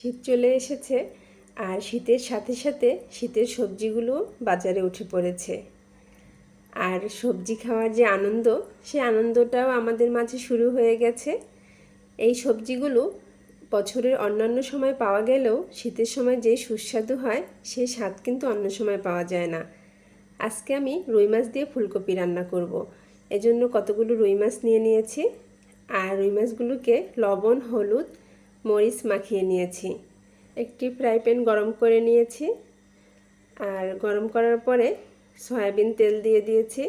শীত চলে এসেছে আর শীতের সাথে সাথে শীতের সবজিগুলো বাজারে উঠে পড়েছে। আর সবজি খাওয়ার যে আনন্দ সেই আনন্দটাও আমাদের মাঝে শুরু হয়ে গেছে। এই সবজিগুলো বছরের অন্যান্য সময় পাওয়া গেলেও শীতের সময় যে সুস্বাদু হয় সেই স্বাদ কিন্তু অন্য সময় পাওয়া যায় না। আজকে আমি রুই মাছ দিয়ে ফুলকপি রান্না করব। এজন্য কতগুলো রুই মাছ নিয়ে নিয়েছি। আর রুই মাছগুলোকে লবণ, হলুদ মরিচ মাখিয়ে নিয়েছি। একটি ফ্রাই প্যান গরম করে নিয়েছি। আর গরম করার পরে সয়াবিন তেল দিয়ে দিয়েছি।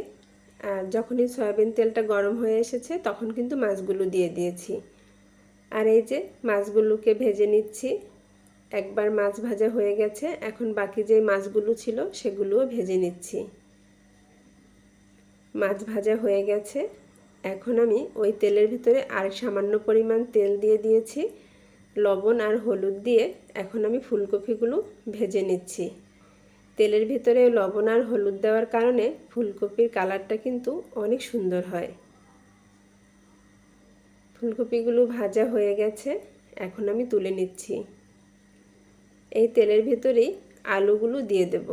আর যখনই সয়াবিন তেলটা গরম হয়ে এসেছে, তখন কিন্তু মাছগুলো দিয়ে দিয়েছি। আর এই যে মাছগুলোকে ভেজে নিচ্ছি, একবার মাছ ভাজা হয়ে গেছে, এখন বাকি যে মাছগুলো ছিল, সেগুলোও ভেজে নিচ্ছি। মাছ ভাজা হয়ে গেছে। এখন আমি ওই তেলের ভিতরে আর সামান্য পরিমাণ তেল দিয়ে দিয়েছি। লবণ আর হলুদ দিয়ে এখন আমি ফুলকপিগুলো ভেজে নিচ্ছি। তেলের ভিতরে লবণ আর হলুদ দেওয়ার কারণে ফুলকপির কালারটা কিন্তু অনেক সুন্দর হয়। ফুলকপিগুলো ভাজা হয়ে গেছে, এখন আমি তুলে নিচ্ছি। এই তেলের ভিতরেই আলুগুলো দিয়ে দেব।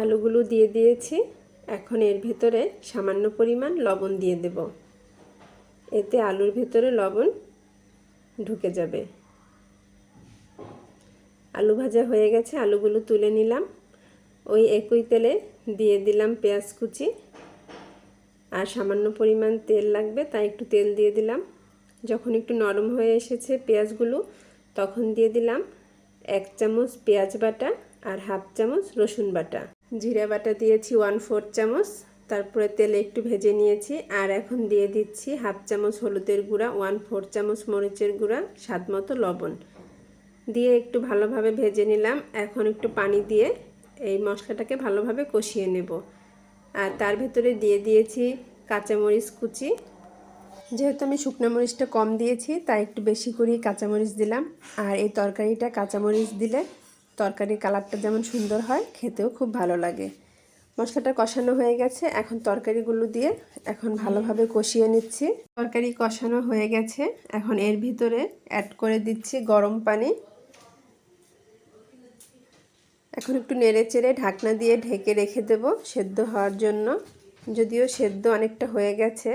আলুগুলো দিয়ে দিয়েছি, এখন এর ভেতরে সামান্য পরিমাণ লবণ দিয়ে দেব। এতে আলুর ভেতরে লবণ ঢুকে যাবে। আলু ভাজা হয়ে গেছে, আলুগুলো তুলে নিলাম। ওই একই তেলে দিয়ে দিলাম পেঁয়াজ কুচি। আর সামান্য পরিমাণ তেল লাগবে, তাই একটু তেল দিয়ে দিলাম। যখন একটু নরম হয়ে এসেছে পেঁয়াজগুলো, তখন দিয়ে দিলাম এক চামচ পেঁয়াজ বাটা আর হাফ চামচ রসুন বাটা। জিরা বাটা দিয়েছি ওয়ান ফোর চামচ। তারপরে তেলে একটু ভেজে নিয়েছি, আর এখন দিয়ে দিচ্ছি হাফ চামচ হলুদের গুঁড়া ওয়ান ফোর চামচ মরিচের গুঁড়া, স্বাদ মতো লবণ। দিয়ে একটু ভালোভাবে ভেজে নিলাম, এখন একটু পানি দিয়ে এই মশলাটাকে ভালোভাবে কষিয়ে নেব। আর তার ভেতরে দিয়ে দিয়েছি কাঁচামরিচ কুচি। যেহেতু আমি শুকনো মরিচটা কম দিয়েছি, তাই একটু বেশি করেই কাঁচামরিচ দিলাম। আর এই তরকারিটা কাঁচামরিচ দিলে তরকারির কালারটা যেমন সুন্দর হয়, খেতেও খুব ভালো লাগে। মশলাটা কষানো হয়ে গেছে। এখন তরকারিগুলো দিয়ে এখন ভালোভাবে কষিয়ে নিচ্ছি। তরকারি কষানো হয়ে গেছে। এখন এর ভিতরে অ্যাড করে দিচ্ছি গরম পানি। এখন একটু নেড়ে চেড়ে ঢাকনা দিয়ে ঢেকে রেখে দেব সেদ্ধ হওয়ার জন্য। যদিও সেদ্ধ অনেকটা হয়ে গেছে।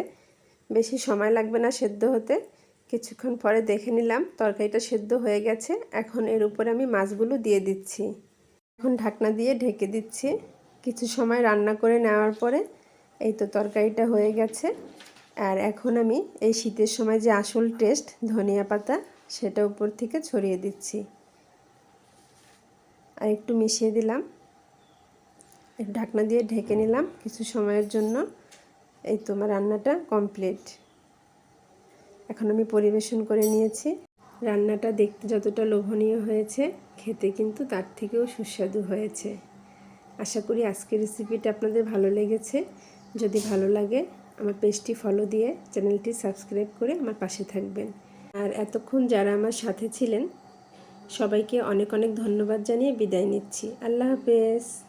বেশি সময় লাগবে না সেদ্ধ হতে। কিছুক্ষণ পরে দেখে নিলাম তরকারিটা সেদ্ধ হয়ে গেছে। এখন এর উপরে আমি মাছগুলো দিয়ে দিচ্ছি। এখন ঢাকনা দিয়ে ঢেকে দিচ্ছি। কিছু সময় রান্না করে নেওয়ার পরে এই তো তরকারিটা হয়ে গেছে। আর এখন আমি এই শীতের সময় যে আসল টেস্ট ধনিয়া পাতা, সেটা উপর থেকে ছড়িয়ে দিচ্ছি। আর একটু মিশিয়ে দিলাম। ঢাকনা দিয়ে ঢেকে নিলাম কিছু সময়ের জন্য। এই তোমার রান্নাটা কমপ্লিট এখন আমি পরিবেশন করে নিয়েছি। রান্নাটা দেখতে যতটা লোভনীয় হয়েছে, খেতে কিন্তু তার থেকেও সুস্বাদু হয়েছে। আশা করি আজকের রেসিপিটা আপনাদের ভালো লেগেছে। যদি ভালো লাগে, আমার পেজটি ফলো দিয়ে চ্যানেলটি সাবস্ক্রাইব করে আমার পাশে থাকবেন। আর এতক্ষণ যারা আমার সাথে ছিলেন, সবাইকে অনেক অনেক ধন্যবাদ জানিয়ে বিদায় নিচ্ছি। আল্লাহ হাফেজ।